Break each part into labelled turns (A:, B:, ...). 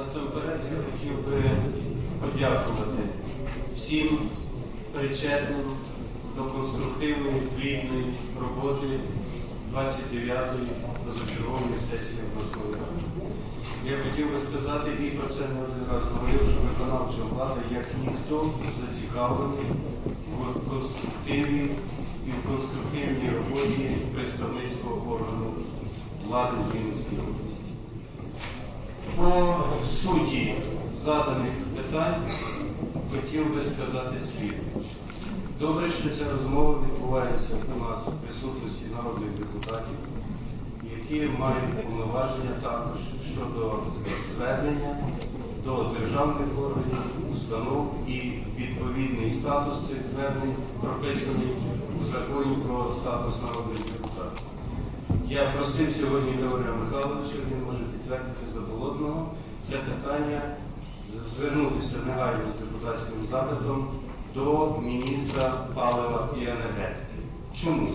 A: Насамперед я хотів би подякувати всім причетним до конструктивної, плідної роботи 29-ї позачергової сесії обласної ради. Я хотів би сказати, і про це не один раз говорив, що виконавча влада, як ніхто, зацікавлений в конструктивній і в конструктивній роботі представницького органу влади Вінницькій області. Суті заданих питань хотів би сказати слідуюче. Добре, що ця розмова відбувається у нас в присутності народних депутатів, які мають повноваження також щодо звернення до державних органів, установ і відповідний статус цих звернень прописаний у законі про статус народних депутатів. Я просив сьогодні Григорія Михайловича, він може підтвердити заболотного, це питання звернутися негайно з депутатським запитом до міністра палива і енергетики. Чому?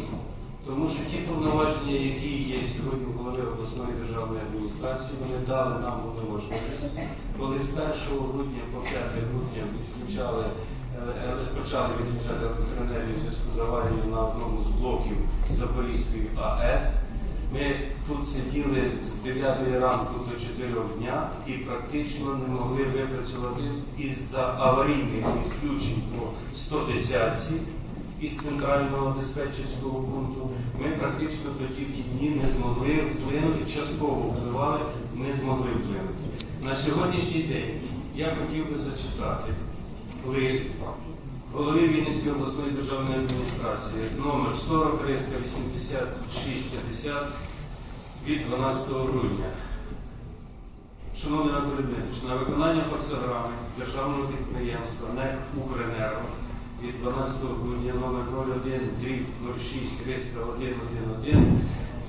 A: Тому що ті повноваження, які є сьогодні голови обласної державної адміністрації, вони дали нам можливість, коли з 1 грудня по 5 грудня відключали, е, е, почали відключати електроенергію зв'язку з аварією на одному з блоків Запорізької АЕС. Ми тут сиділи з 9 ранку до 4 дня і практично не могли випрацювати із-за аварійних відключень по 110 із центрального диспетчерського пункту. Ми практично тоді ті дні не змогли вплинути, частково впливали, не змогли вплинути. На сьогоднішній день я хотів би зачитати лист голови Вінницької обласної державної адміністрації номер 40 8650 від 12 грудня. Шановний Анатолій Дмитрович, на виконання факсограми державного підприємства НЕК «Укренерго» від 12 грудня номер 01 дріб 06 111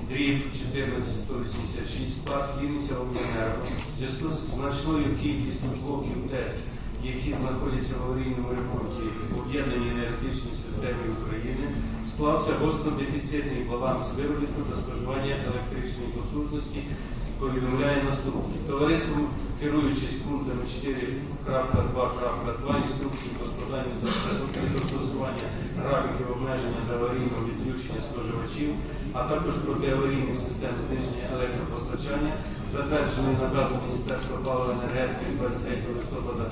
A: дріб 14186 ПАД Вінниця Обленерго в зв'язку з значною кількістю блоків ТЕЦ, які знаходяться в аварійному ремонті в об'єднаній енергетичній системі України, склався гостро дефіцитний баланс виробітку та споживання електричної потужності повідомляє наступне. Товариством, керуючись пунктами 4.2.2 інструкції по складанню застосування графіків обмеження та аварійного відключення споживачів, а також протиаварійних систем зниження електропостачання, затверджений наказом Міністерства палива енергетики 23 листопада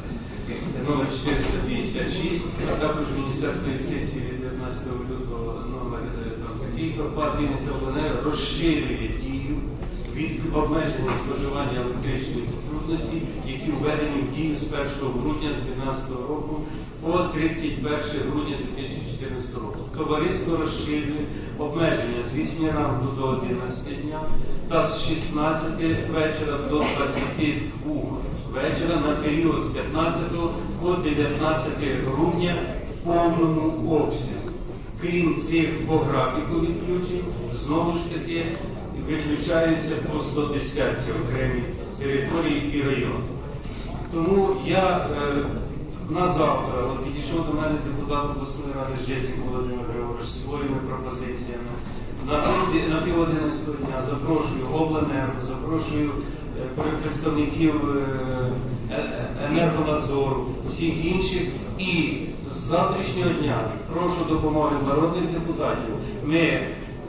A: номер 456, а також Міністерства юстиції від 19 лютого номер е, то ПАД Вінниця Обленерго розширює дію від обмеження споживання електричної потужності, які введені в дію з 1 грудня 2012 року по 31 грудня 2014 року. Товариство розширює обмеження з 8 ранку до 11 дня та з 16 вечора до 22 вечора на період з 15 по 19 грудня в повному обсязі. Крім цих по графіку відключень, знову ж таки виключаються по 110 окремі території і райони. Тому я е, на завтра от підійшов до мене депутат обласної ради Житник Володимир Григорович своїми пропозиціями. На пів одинадцятого дня запрошую обленерго, запрошую е, представників е, е- енергонадзору, всіх інших. І з завтрашнього дня прошу допомоги народних депутатів. Ми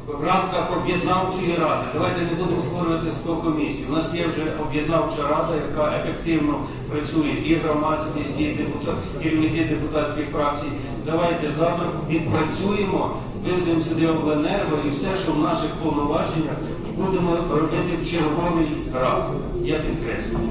A: в рамках об'єднавчої ради. Давайте не будемо створювати 100 комісій. У нас є вже об'єднавча рада, яка ефективно працює і громадськість, і депутат, керівники депутатських фракцій. Давайте завтра відпрацюємо, визовемо сюди обленерго і все, що в наших повноваженнях, будемо робити в черговий раз. Я підкреслюю.